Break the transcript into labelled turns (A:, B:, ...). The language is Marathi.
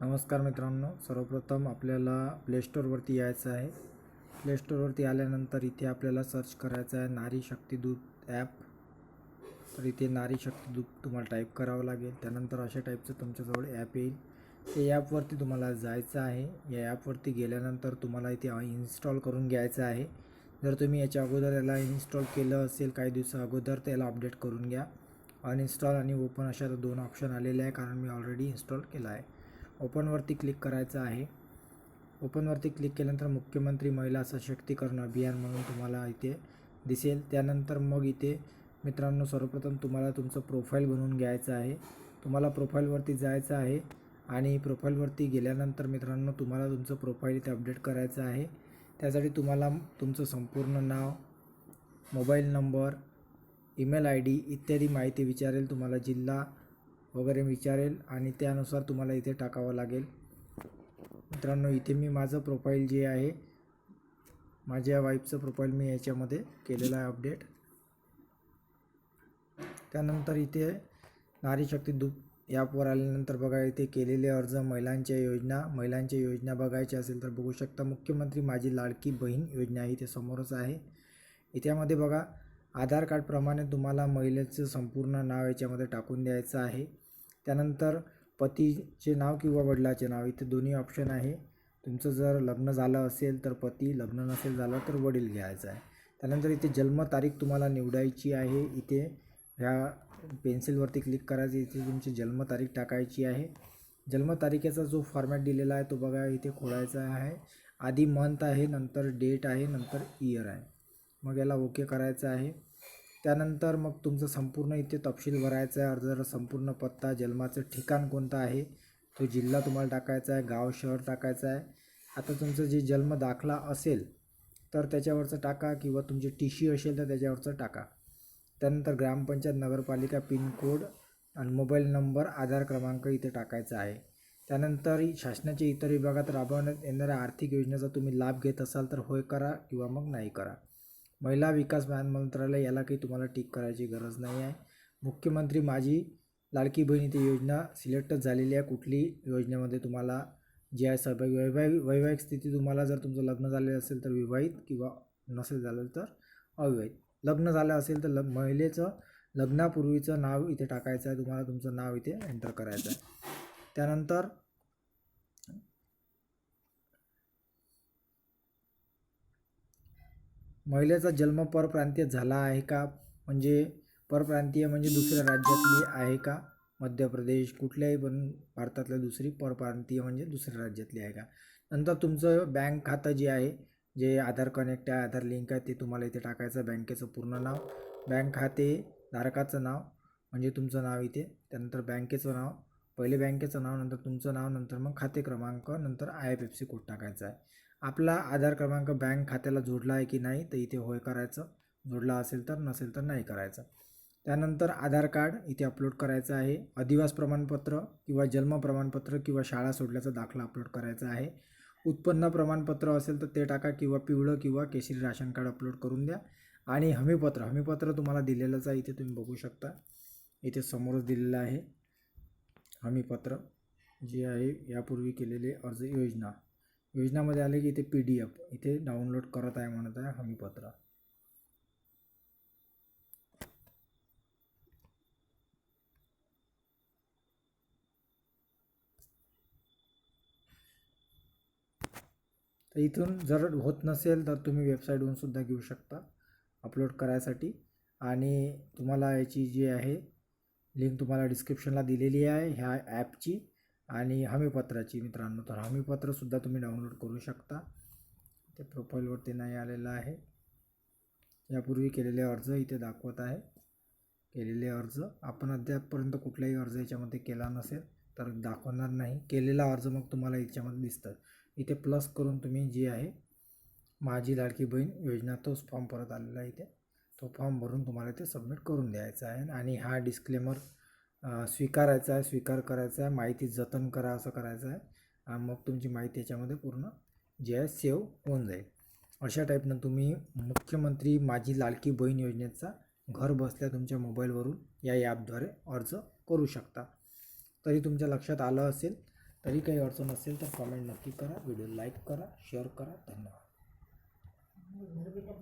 A: नमस्कार मित्रांनो सर्वप्रथम आपल्याला प्लेस्टोरवरती यायचं आहे. प्लेस्टोरवरती आल्यानंतर इथे आपल्याला सर्च करायचं आहे नारी शक्तीदूत ॲप तर इथे नारी शक्तीदूत तुम्हाला टाईप करावं लागेल. त्यानंतर अशा टाईपचं तुमच्याजवळ ॲप येईल. ते ॲपवरती तुम्हाला जायचं आहे. या ॲपवरती गेल्यानंतर तुम्हाला इथे इन्स्टॉल करून घ्यायचं आहे. जर तुम्ही याच्या अगोदर याला इन्स्टॉल केलं असेल काही दिवसा अगोदर तर याला अपडेट करून घ्या. अनइन्स्टॉल आणि ओपन अशा दोन ऑप्शन आलेले आहे कारण मी ऑलरेडी इन्स्टॉल केला आहे. ओपनवरती क्लिक करायचं आहे. ओपनवरती क्लिक केल्यानंतर मुख्यमंत्री महिला सशक्तीकरण अभियान म्हणून तुम्हाला इथे दिसेल. त्यानंतर मग इथे मित्रांनो सर्वप्रथम तुम्हाला तुमचं प्रोफाईल बनवून घ्यायचं आहे. तुम्हाला प्रोफाईलवरती जायचं आहे आणि प्रोफाईलवरती गेल्यानंतर मित्रांनो तुम्हाला तुमचं प्रोफाईल इथे अपडेट करायचं आहे. त्यासाठी तुम्हाला तुमचं संपूर्ण नाव mobile number email I D इत्यादी माहिती विचारेल. तुम्हाला जिल्हा वगैरे विचारेल आणि त्यानुसार तुम्हाला इथे टाकावं लागेल. मित्रांनो इथे मी माझं प्रोफाईल जे आहे माझ्या वाईफचं प्रोफाईल मी याच्यामध्ये केलेलं आहे अपडेट त्यानंतर इथे नारी शक्ती दु ॲपवर आल्यानंतर बघा इथे केलेले अर्ज महिलांच्या योजना महिलांच्या योजना बघायच्या असेल तर बघू शकता. मुख्यमंत्री माझी लाडकी बहीण योजना ही ते समोरच आहे. इत्यामध्ये बघा आधार कार्डप्रमाणे तुम्हाला महिलेचं संपूर्ण नाव याच्यामध्ये टाकून द्यायचं आहे. त्यानंतर पतीचे नाव किंवा वडिलाचे नाव इथे दोन्ही ऑप्शन आहे. तुमचं जर लग्न झालं असेल तर पती लग्न नसेल झालं तर वडील घ्यायचं आहे. त्यानंतर इथे जन्मतारीख तुम्हाला निवडायची आहे. इथे ह्या पेन्सिलवरती क्लिक करायची इथे तुमची जन्मतारीख टाकायची आहे. जन्मतारखेचा जो फॉर्मॅट दिलेला आहे तो बघा इथे खोडायचा आहे. आधी मंथ आहे नंतर डेट आहे नंतर इयर आहे. मग याला ओके करायचं आहे. त्यानंतर मग तुमचं संपूर्ण इथे तपशील भरायचा आहे. अर्जाचा संपूर्ण पत्ता जन्माचं ठिकाण कोणतं आहे? तो जिल्हा तुम्हाला टाकायचा आहे गाव शहर टाकायचं आहे. आता तुमचं जे जन्म दाखला असेल तर त्याच्यावरचं टाका किंवा तुमची टी सी असेल तर त्याच्यावरचं टाका. त्यानंतर ग्रामपंचायत नगरपालिका पिनकोड आणि मोबाईल नंबर आधार क्रमांक इथे टाकायचा आहे. त्यानंतर शासनाच्या इतर विभागात राबवण्यात येणाऱ्या आर्थिक योजनेचा तुम्ही लाभ घेत असाल तर होय करा किंवा मग नाही करा. महिला विकास मंत्रालय याला काही तुम्हाला टिक करायची गरज नाही आहे. मुख्यमंत्री माझी लाडकी बहीण ती योजना सिलेक्ट झालेली आहे. कुठली योजनेमध्ये तुम्हाला जे आहे सहभागी वैवाहिक वैवाहिक स्थिती तुम्हाला जर तुमचं लग्न झालेलं असेल तर विवाहित किंवा नसेल झालं तर अविवाहित. लग्न झालं असेल तर लग महिलेचं लग्नापूर्वीचं नाव इथे टाकायचं आहे. तुम्हाला तुमचं नाव इथे एंटर करायचं आहे. त्यानंतर महिलेचा जन्म परप्रांतीय झाला आहे का? म्हणजे परप्रांतीय म्हणजे दुसऱ्या राज्यातली आहे का? मध्य प्रदेश कुठल्याही पण भारतातल्या दुसरी परप्रांतीय म्हणजे दुसऱ्या राज्यातली आहे का? नंतर तुमचं बँक खातं जे आहे जे आधार कनेक्ट आहे आधार लिंक आहे ते तुम्हाला इथे टाकायचं बँकेचं पूर्ण नाव बँक खाते धारकाचं नाव म्हणजे तुमचं नाव इथे त्यानंतर बँकेचं नाव पहिले बँकेचं नाव नंतर तुमचं नाव नंतर मग खाते क्रमांक नंतर I F F C code टाकायचा आहे. आपला आधार क्रमांक बँक खात्याला जोडला आहे की नाही तर इथे होय करायचं. जोडला असेल तर नसेल तर नाही करायचं. त्यानंतर आधार कार्ड इथे अपलोड करायचं आहे. अधिवास प्रमाणपत्र किंवा जन्म प्रमाणपत्र किंवा शाळा सोडल्याचा दाखला अपलोड करायचा आहे. उत्पन्न प्रमाणपत्र असेल तर ते टाका किंवा पिवळं किंवा केशरी राशन कार्ड अपलोड करून द्या. आणि हमीपत्र हमीपत्र तुम्हाला दिलेलंच आहे इथे तुम्ही बघू शकता. इथे समोरच दिलेलं आहे. हमीपत्र जे आहे यापूर्वी केलेले अर्ज योजना. योजनामध्ये आले की इथे पी डी एफ इथे डाउनलोड करत आहे म्हणत आहे हमीपत्र. तर इथून जर होत नसेल तर तुम्ही वेबसाईटवरून सुद्धा घेऊ शकता अपलोड करायसाठी. आणि तुम्हाला याची जी आहे लिंक तुम्हाला डिस्क्रिप्शनला दिलेली आहे ह्या ॲपची आणि हमीपत्राची मित्रांनो तर हमीपत्रसुद्धा तुम्ही डाउनलोड करू शकता. ते प्रोफाईलवरती नाही आलेलं आहे. यापूर्वी केलेले अर्ज इथे दाखवत आहे. केलेले अर्ज आपण अद्यापपर्यंत कुठलाही अर्ज याच्यामध्ये केला नसेल तर दाखवणार नाही. केलेला अर्ज मग तुम्हाला याच्यामध्ये दिसतं इथे प्लस करून तुम्ही जी आहे माझी लाडकी बहीण योजना तोच फॉर्म परत आलेला आहे इथे. तो फॉर्म भरून तुम्हाला ते सबमिट करून द्यायचा आहे. आणि हा डिस्क्लेमर स्वीकारायचा आहे स्वीकार करायचा आहे माहिती जतन करा असं करायचं आहे. आणि मग तुमची माहिती याच्यामध्ये पूर्ण जे आहे सेव्ह होऊन जाईल. अशा टाईपनं तुम्ही मुख्यमंत्री माझी लाडकी बहीण योजनेचा घर बसल्या तुमच्या मोबाईलवरून या ॲपद्वारे अर्ज करू शकता. तरी तुमच्या लक्षात आलं असेल तरी काही अडचण असेल तर कमेंट नक्की करा. व्हिडिओ लाईक करा शेअर करा. धन्यवाद.